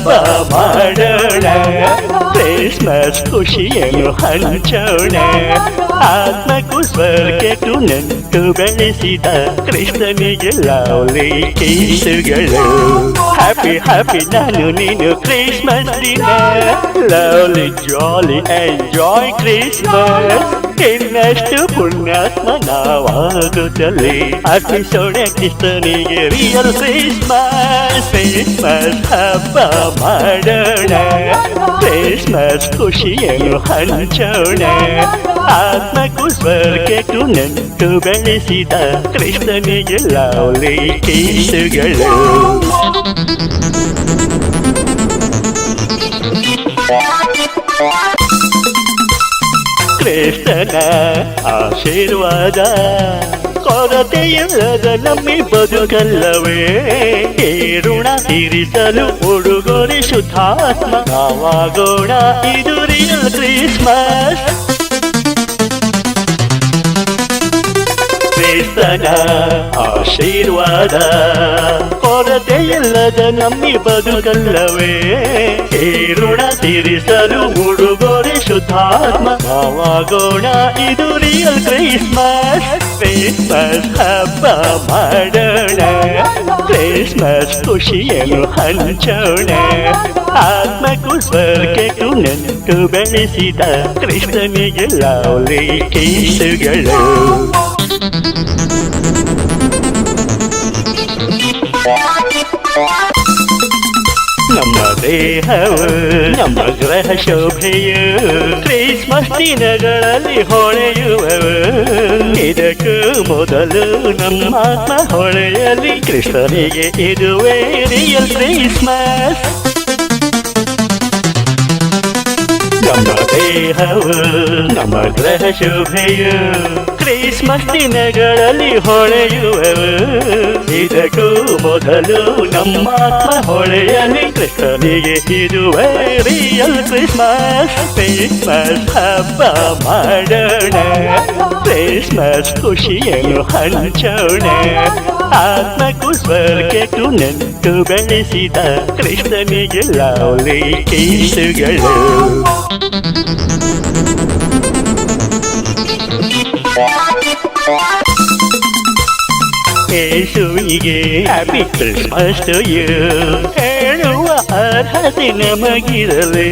ಹಬ್ಬ ಮಾಡೋಣ ಕ್ರಿಸ್ಮಸ್ ಖುಷಿಯನ್ನು ಹಂಚೋಣ ಆತ್ಮಕ್ಕೂ ಸ್ವರ್ಗಕ್ಕೂ ನಂಟು ಬೆಳೆಸಿದ ಕೃಷ್ಣನಿಗೆ ಲವ್ಲಿ ಕೇಸುಗಳು ಹ್ಯಾಪಿ ಹ್ಯಾಪಿ ನಾನು ನೀನು ಕ್ರಿಸ್ಮಸ್ ದಿನ ಲವ್ಲಿ ಜಾಲಿ ಎಂಜಾಯ್ ಕ್ರಿಸ್ಮಸ್ ಇನ್ನಷ್ಟು ಪುಣ್ಯಾತ್ಮ ನಾವಾಗುತ್ತಲೇ ಅರ್ಪಿಸೋಣ ಕ್ರಿಸ್ತನಿಗೆ ರಿಯಲ್ ಕ್ರಿಸ್ಮಸ್ ಕ್ರಿಸ್ಮಸ್ ಹಬ್ಬ ಮಾಡೋಣ ಕ್ರಿಸ್ಮಸ್ ಖುಷಿಯನ್ನು ಹಂಚೋಣ ಆತ್ಮಕ್ಕೂ ಸ್ವರ್ಗಕ್ಕೂ ನಂಟು ಬೆಳೆಸಿದ ಕೃಷ್ಣನಿಗೆ ಲವ್ಲಿ ಕೇಸುಗಳು ಕೃಷ್ಣನ ಆಶೀರ್ವಾದ ಕೊರತೆಯಿಲ್ಲದ ನಮ್ಮಿ ಬದುಕಲ್ಲವೇ ಈ ಋಣ ತೀರಿಸಲು ಉಡುಗೊರೆ ಶುದ್ಧಾತ್ಮ, ನಾವಾಗೋಣ ಇದು ರಿಯಲ್ ಕ್ರಿಸ್ಮಸ್. ಕ್ರಿಸ್ತನ ಆಶೀರ್ವಾದ ಕೊರತೆಯಿಲ್ಲದ ನಮ್ಮಿ ಬದುಕಲ್ಲವೇ ಈ ಋಣ ತೀರಿಸಲು ಉಡುಗೊರೆ ಶುದ್ಧಾತ್ಮ ನಾವಾಗೋಣ ಇದು ರಿಯಲ್ ಕ್ರಿಸ್ಮಸ್ ಕ್ರಿಸ್ಮಸ್ ಹಬ್ಬ ಮಾಡೋಣ ಕ್ರಿಸ್ಮಸ್ ಖುಷಿಯನ್ನು ಹಂಚೋಣ ಆತ್ಮಕ್ಕೂ ಸ್ವರ್ಗಕ್ಕೂ ನಂಟು ಬೆಳೆಸಿದ ಕೃಷ್ಣನಿಗೆ ಲವ್ಲಿ ಕೇಸುಗಳು ನಮ್ಮ ದೇಹವು ನಮ್ಮ ಗ್ರಹ ಶೋಭೆಯು ಕ್ರಿಸ್ಮಸ್ ದಿನಗಳಲ್ಲಿ ಹೊಳೆಯುವವು ಇದಕ್ಕೂ ಮೊದಲು ನಮ್ಮ ಆತ್ಮ ಹೊಳೆಯಲಿ ಕೃಷ್ಣನಿಗೆ ಇದುವೇ ರಿಯಲ್ ಕ್ರಿಸ್ಮಸ್ ನಮ್ಮ ದೇಹವು ನಮ್ಮ ಗ್ರಹ ಶೋಭೆಯು ಕ್ರಿಸ್ಮಸ್ ದಿನಗಳಲ್ಲಿ ಹೊಳೆಯುವರು ಇದಕ್ಕೂ ಮೊದಲು ನಮ್ಮ ಹೊಳೆಯಲಿ ಕೃಷ್ಣನಿಗೆ ಇದುವೇ ರಿಯಲ್ ಕ್ರಿಸ್ಮಸ್ ಕ್ರಿಸ್ಮಸ್ ಹಬ್ಬ ಮಾಡೋಣ. ಕ್ರಿಸ್ಮಸ್ ಖುಷಿಯನ್ನು ಹಂಚೋಣ. ಆತ್ಮಕ್ಕೂ ಸ್ವರ್ಗಕ್ಕೂ ನೆಂಟು ಬೆಳೆಸಿದ ಕೃಷ್ಣನಿಗೆ ಲಾವಲಿ, ಕೇಸುಗಳು. ಯೇಸುವಿಗೆ ಹ್ಯಾಪಿ ಕ್ರಿಸ್ಮಸ್ ಟು ಯು ಹೇಳುವ ಅರ್ಹತೆ ನಮಗಿರಲಿ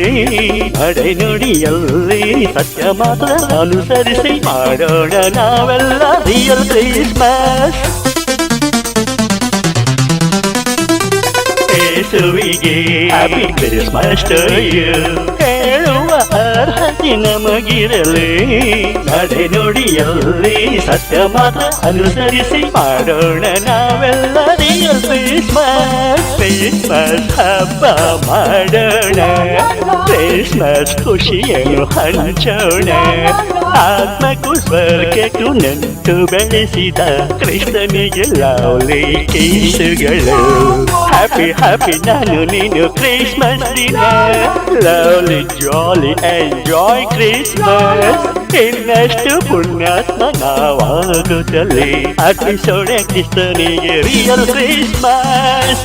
ಅಡೆ ನುಡಿಯಲ್ಲಿ ಸತ್ಯ ಮಾತ್ರ ಅನುಸರಿಸಿ ಮಾಡೋಣ ನಾವೆಲ್ಲ ರಿಯಲ್ ಕ್ರಿಸ್ಮಸ್ ಯೇಸುವಿಗೆ ಹ್ಯಾಪಿ ಕ್ರಿಸ್ಮಸ್ ಟು ಯು ಅರ್ಹತೆ ನಮಗಿರಲಿ ನಡೆ ನುಡಿಯಲ್ಲಿ ಸತ್ಯ ಮಾತ್ರ ಅನುಸರಿಸಿ ಮಾಡೋಣ ನಾವೆಲ್ಲ ರಿಯಲ್ ಕ್ರಿಸ್ಮಸ್ ಕ್ರಿಸ್ಮಸ್ ಹಬ್ಬ ಮಾಡೋಣ. ಕ್ರಿಸ್ಮಸ್ ಖುಷಿಯನ್ನು ಹಂಚೋಣ. ಆತ್ಮಕ್ಕೂ ಸ್ವರ್ಗಕ್ಕೂ ನಂಟು ಬೆಳೆಸಿದ ಕೃಷ್ಣನಿಗೆ ಲವ್ಲಿ ಕೇಸುಗಳು ಹ್ಯಾಪಿ ಹ್ಯಾಪಿ ನಾನು ನೀನು ಕ್ರಿಸ್ಮಸ್ ದಿನ ಲವ್ಲಿ ಜಾಲಿ ಎಂಜಾಯ್ ಕ್ರಿಸ್ಮಸ್ ಇನ್ನಷ್ಟು ಪುಣ್ಯಾತ್ಮ ನಾವಾಗುತ್ತಲೇ ಅರ್ಪಿಸೋಣ ಕ್ರಿಸ್ತನಿಗೆ ರಿಯಲ್ ಕ್ರಿಸ್ಮಸ್